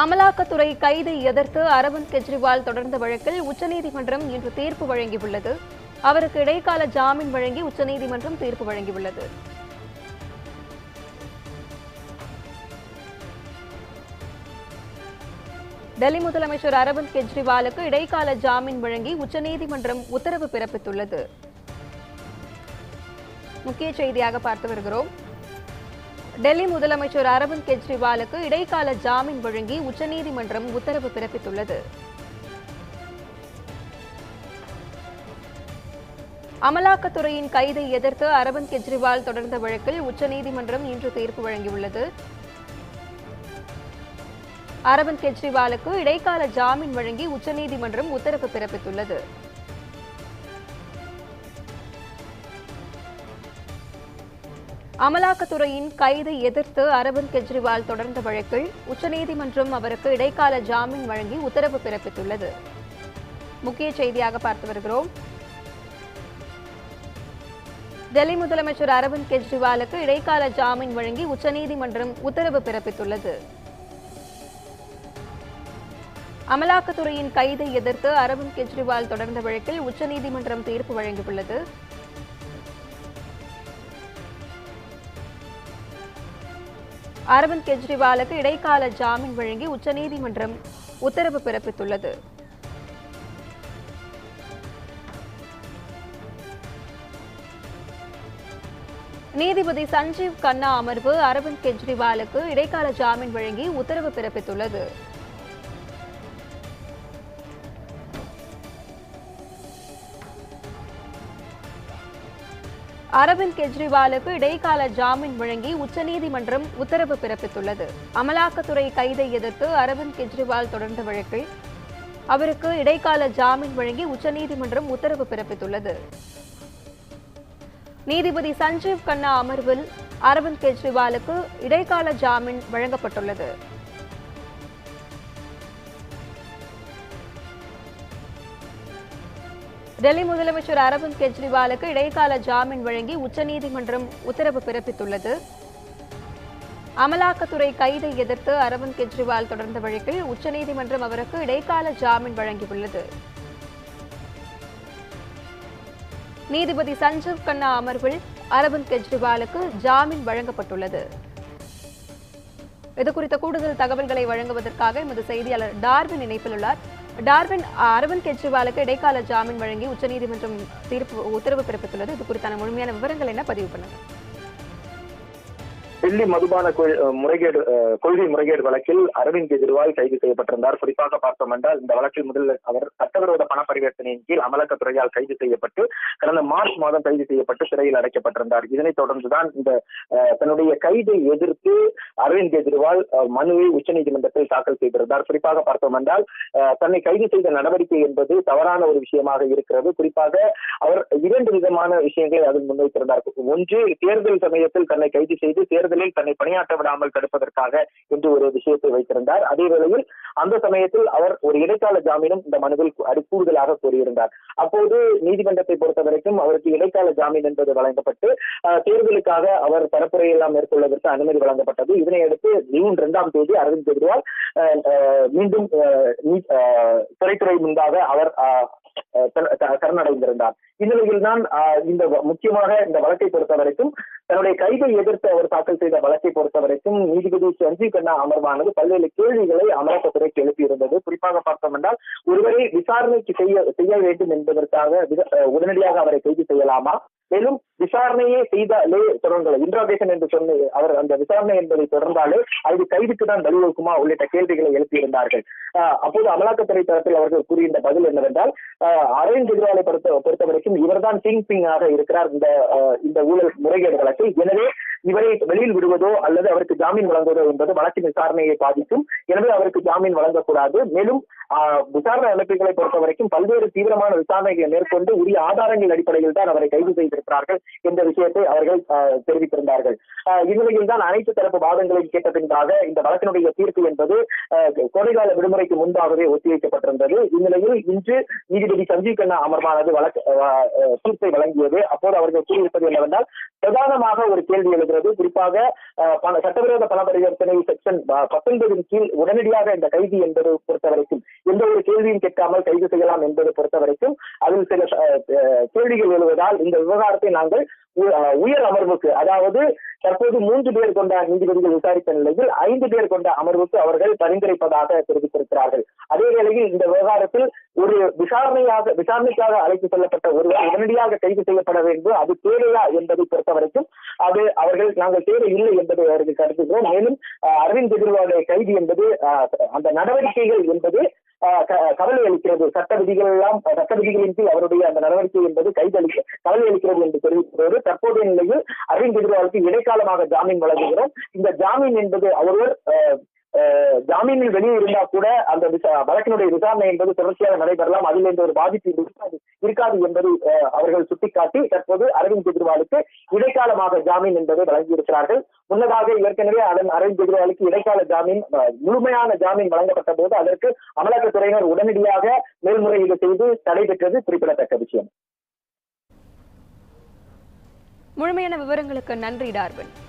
அமலாக்கத்துறை கைதை எதிர்த்து அரவிந்த் கெஜ்ரிவால் தொடர்ந்த வழக்கில் உச்சநீதிமன்றம் இன்று தீர்ப்பு வழங்கியுள்ளது. அவருக்கு இடைக்கால ஜாமீன் வழங்கி உச்சநீதிமன்றம் தீர்ப்பு வழங்கியுள்ளது. டெல்லி முதலமைச்சர் அரவிந்த் கெஜ்ரிவாலுக்கு இடைக்கால ஜாமீன் வழங்கி உச்சநீதிமன்றம் உத்தரவு பிறப்பித்துள்ளது. முக்கிய செய்தியாக பார்த்து வருகிறோம். டெல்லி முதலமைச்சர் அரவிந்த் கெஜ்ரிவாலுக்கு இடைக்கால ஜாமீன் வழங்கி உச்சநீதிமன்றம் உத்தரவு பிறப்பித்துள்ளது. அமலாக்கத்துறையின் கைதை எதிர்த்து அரவிந்த் கெஜ்ரிவால் தொடர்ந்த வழக்கில் உச்சநீதிமன்றம் இன்று தீர்ப்பு வழங்கியுள்ளது. அரவிந்த் கெஜ்ரிவாலுக்கு இடைக்கால ஜாமீன் வழங்கி உச்சநீதிமன்றம் உத்தரவு பிறப்பித்துள்ளது. அமலாக்கத்துறையின் கைதை எதிர்த்து அரவிந்த் கெஜ்ரிவால் தொடர்ந்த வழக்கில் உச்சநீதிமன்றம் அவருக்கு இடைக்கால ஜாமீன் வழங்கி உத்தரவு பிறப்பித்துள்ளது. முக்கிய செய்தியாக பார்த்து வருகிறோம். டெல்லி முதலமைச்சர் அரவிந்த் கெஜ்ரிவாலுக்கு இடைக்கால ஜாமீன் வழங்கி உச்சநீதிமன்றம் உத்தரவு பிறப்பித்துள்ளது. அமலாக்கத்துறையின் கைதை எதிர்த்து அரவிந்த் கெஜ்ரிவால் தொடர்ந்த வழக்கில் உச்சநீதிமன்றம் தீர்ப்பு வழங்கியுள்ளது. அரவிந்த் கெஜ்ரிவாலுக்கு இடைக்கால ஜாமீன் வழங்கி உச்சநீதிமன்றம் உத்தரவு பிறப்பித்துள்ளது. நீதிபதி சஞ்சீவ் கண்ணா அமர்வு அரவிந்த் கெஜ்ரிவாலுக்கு இடைக்கால ஜாமீன் வழங்கி உத்தரவு பிறப்பித்துள்ளது. அரவிந்த் கெஜ்ரிவாலுக்கு இடைக்கால ஜாமீன் வழங்கி உச்சநீதிமன்றம் உத்தரவு பிறப்பித்துள்ளது. அமலாக்கத்துறை கைதை எதிர்த்து அரவிந்த் கெஜ்ரிவால் தொடர்ந்த வழக்கில் அவருக்கு இடைக்கால ஜாமீன் வழங்கி உச்சநீதிமன்றம் உத்தரவு பிறப்பித்துள்ளது. நீதிபதி சஞ்சீவ் கண்ணா அமர்வில் அரவிந்த் கெஜ்ரிவாலுக்கு இடைக்கால ஜாமீன் வழங்கப்பட்டுள்ளது. டெல்லி முதலமைச்சர் அரவிந்த் கெஜ்ரிவாலுக்கு இடைக்கால ஜாமீன் வழங்கி உச்சநீதிமன்றம் உத்தரவு பிறப்பித்துள்ளது. அமலாக்கத்துறை கைதை எதிர்த்து அரவிந்த் கெஜ்ரிவால் தொடர்ந்த வழக்கில் உச்சநீதிமன்றம் அவருக்கு இடைக்கால ஜாமீன் வழங்கியுள்ளது. நீதிபதி சஞ்சீவ் கண்ணா அமர்வில் அரவிந்த் கெஜ்ரிவாலுக்கு ஜாமீன் வழங்கப்பட்டுள்ளது. இது குறித்த கூடுதல் தகவல்களை வழங்குவதற்காக எமது செய்தியாளர் டார்வின் இணைப்பில் உள்ளார். டார்வின் அரவிந்த் கெஜ்ரிவாலுக்கு இடைக்கால ஜாமீன் வழங்கி உச்சநீதிமன்றம் தீர்ப்பு உத்தரவு பிறப்பித்துள்ளது. இது குறித்தான முழுமையான விவரங்கள் என்ன? பதிவு பண்ணுங்கள் டெல்லி மதுபான முறைகேடு கொள்கை முறைகேடு வழக்கில் அரவிந்த் கெஜ்ரிவால் கைது செய்யப்பட்டிருந்தார். குறிப்பாக பார்த்தோம் என்றால் இந்த வழக்கில் முதலில் அவர் சட்டவிரோத பண பரிவர்த்தனையின் கீழ் அமலாக்கத்துறையால் கைது செய்யப்பட்டு கடந்த மார்ச் மாதம் கைது செய்யப்பட்டு சிறையில் அடைக்கப்பட்டிருந்தார். இதனைத் தொடர்ந்துதான் இந்த தன்னுடைய கைதை எதிர்த்து அரவிந்த் கெஜ்ரிவால் மனுவை உச்சநீதிமன்றத்தில் தாக்கல் செய்திருந்தார். குறிப்பாக பார்த்தோம் என்றால் அஹ், தன்னை கைது செய்த நடவடிக்கை என்பது தவறான ஒரு விஷயமாக இருக்கிறது. குறிப்பாக அவர் இரண்டு விதமான விஷயங்களை அதில் முன்வைத்திருந்தார். ஒன்று தேர்தல் சமயத்தில் தன்னை கைது செய்து தேர்தல் தேர்தலில் தன்னை பணியாற்ற விடாமல் தடுப்பதற்காக என்று ஒரு விஷயத்தை வைத்திருந்தார். அதே வேளையில் அந்த சமயத்தில் அவர் ஒரு இடைக்கால ஜாமீனும் இந்த மனுவில் கூடுதலாக கோரியிருந்தார். அப்போது நீதிமன்றத்தை பொறுத்த வரைக்கும் அவருக்கு இடைக்கால ஜாமீன் என்பது வழங்கப்பட்டு அஹ், தேர்தலுக்காக அவர் பரப்புரை எல்லாம் மேற்கொள்வதற்கு அனுமதி வழங்கப்பட்டது. இதனை அடுத்து ஜூன் இரண்டாம் தேதி அரவிந்த் கெஜ்ரிவால் அஹ், மீண்டும் அஹ், முன்பாக அவர் அஹ், சரணடைந்திருந்தார் இந்நிலையில் தான் இந்த முக்கியமாக இந்த வழக்கை பொறுத்த வரைக்கும் தன்னுடைய கைதை எதிர்த்து அவர் தாக்கல் செய்த வழக்கை பொறுத்த வரைக்கும் நீதிபதி சஞ்சீவ் கண்ணா அமர்வானது பல்வேறு கேள்விகளை அமலாக்கத்துறைக்கு எழுப்பியிருந்தது. குறிப்பாக பார்த்தோம் என்றால் ஒருவரை விசாரணைக்கு செய்ய செய்ய வேண்டும் என்பதற்காக உடனடியாக அவரை கைது செய்யலாமா? மேலும் விசாரணையே செய்தாலே தொடர்ந்தது இன்ட்ராகேஷன் என்று சொன்ன அவர் அந்த விசாரணை என்பதை தொடர்ந்தாலே அது கைதுக்கு தான் வழிவகுக்குமா உள்ளிட்ட கேள்விகளை எழுப்பியிருந்தார்கள். அப்போது அமலாக்கத்துறை தரப்பில் அவர்கள் கூறியிருந்த பதில் என்னவென்றால் ஆஹ் அரவிந்த் கெஜ்ரிவாலை பொறுத்த பொறுத்த வரைக்கும் இவர்தான் கிங் பிங்காக இருக்கிறார் இந்த ஆஹ் இந்த ஊழல் முறைகேடு வழக்கில். எனவே இவரை வெளியில் விடுவதோ அல்லது அவருக்கு ஜாமீன் வழங்குவதோ என்பது வழக்கின் விசாரணையை பாதிக்கும். எனவே அவருக்கு ஜாமீன் வழங்கக்கூடாது. மேலும் விசாரணை அமைப்புகளை பொறுத்த வரைக்கும் பல்வேறு தீவிரமான விசாரணைகளை மேற்கொண்டு உரிய ஆதாரங்கள் அடிப்படையில் தான் அவரை கைது செய்திருக்கிறார்கள் என்ற விஷயத்தை அவர்கள் தெரிவித்திருந்தார்கள். இந்நிலையில் தான் அனைத்து தரப்பு வாதங்களையும் கேட்ட பின்பாக இந்த வழக்கினுடைய தீர்ப்பு என்பது கோடைகால விடுமுறைக்கு முன்பாகவே ஒத்திவைக்கப்பட்டிருந்தது. இந்நிலையில் இன்று நீதிபதி சஞ்சீவ் கண்ணா அமர்வானது வழக்கு ஆஹ், தீர்ப்பை வழங்கியது. அப்போது அவர்கள் கூறியிருப்பது என்னவென்றால் பிரதானமாக ஒரு கேள்வி எழுகிறது. குறிப்பாக சட்டவிரோத பண பரிவர்த்தனை செக்ஷன் பத்தொன்பதின் கீழ் உடனடியாக இந்த கைது என்பது பொறுத்தவரைக்கும் எந்த ஒரு கேள்வியும் கேட்காமல் கைது செய்யலாம் என்பதை பொறுத்த வரைக்கும் அதில் சில கேள்விகள் எழுவதால் இந்த விவகாரத்தை நாங்கள் உயர் அமர்வுக்கு அதாவது தற்போது மூன்று பேர் கொண்ட நீதிபதிகள் விசாரித்த நிலையில் ஐந்து பேர் கொண்ட அமர்வுக்கு அவர்கள் பரிந்துரைப்பதாக தெரிவித்திருக்கிறார்கள். அதே வேளையில் இந்த விவகாரத்தில் ஒரு விசாரணையாக விசாரணைக்காக அழைத்து செல்லப்பட்ட ஒருவர் உடனடியாக கைது செய்யப்பட வேண்டும் அது தேவையா என்பதை பொறுத்த வரைக்கும் அது அவர்கள் நாங்கள் தேவை இல்லை என்பதை அவர்கள் கருதுகிறோம். மேலும் அரவிந்த் கெஜ்ரிவாலுடைய கைது என்பது அந்த நடவடிக்கைகள் என்பது கவலை அளிக்கிறது. சட்ட விதிகள் எல்லாம் சட்ட விதிகளின் கீழ் அவருடைய அந்த நடவடிக்கை என்பது கைதளிக்க கவலை அளிக்கிறது என்று தெரிவித்ததோடு தற்போதைய நிலையில் அரவிந்த் கெஜ்ரிவாலுக்கு இடைக்காலமாக ஜாமீன் வழங்குகிறோம். இந்த ஜாமீன் என்பது ஒருவர் ஜாமீனில் வெளியே இருந்தா கூட அந்த விசா- வழக்கினுடைய விசாரணை என்பது தொடர்ச்சியாக நடைபெறலாம். அதில் எந்த ஒரு பாதிப்பு இருக்காது இருக்காது என்பதை அவர்கள் சுட்டிக்காட்டி தற்போது அரவிந்த் கெஜ்ரிவாலுக்கு இடைக்காலமாக ஜாமீன் என்பதை வழங்கியிருக்கிறார்கள். முன்னதாக ஏற்கனவே அதன் அரவிந்த் கெஜ்ரிவாலுக்கு இடைக்கால ஜாமீன் முழுமையான ஜாமீன் வழங்கப்பட்ட போது அதற்கு அமலாக்கத்துறையினர் உடனடியாக மேல்முறையீடு செய்து தடை பெற்றது குறிப்பிடத்தக்க விஷயம். முழுமையான விவரங்களுக்கு நன்றி டார்வின்.